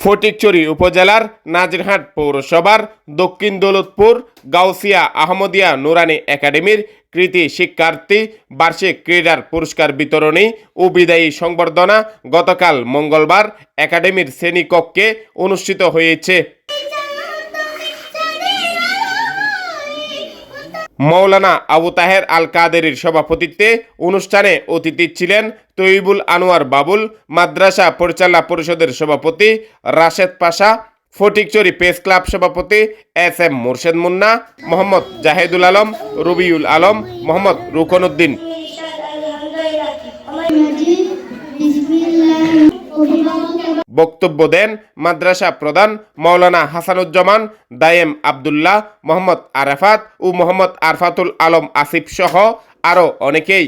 ফটিকচুরি উপজেলার নাজিরহাট পৌরসভার দক্ষিণ দৌলতপুর, গাউসিয়া আহমদিয়া নুরানি একাডেমির কৃতি শিক্ষার্থী বার্ষিক ক্রীড়ার পুরস্কার বিতরণী ও বিদায়ী সংবর্ধনা গতকাল মঙ্গলবার একাডেমির শ্রেণীকক্ষে অনুষ্ঠিত হয়েছে। মৌলানা আবু তাহের আল কাদেরির সভাপতিত্বে অনুষ্ঠানে অতিথি ছিলেন তৈবুল আনোয়ার বাবুল, মাদ্রাসা পরিচালনা পরিষদের সভাপতি রাশেদ পাশা, ফটিকচুরি প্রেস ক্লাব সভাপতি এস এম মোর্শেদ মুন্না, মোহাম্মদ জাহেদুল আলম, রবিউল আলম, মোহাম্মদ রুকনউদ্দিন বক্তব্য দেন মাদ্রাসা প্রধান মৌলানা হাসানুজ্জামান, দায়েম আবদুল্লাহ, মোহাম্মদ আরাফাত ও মোহাম্মদ আরফাতুল আলম আসিফ সহ আরও অনেকেই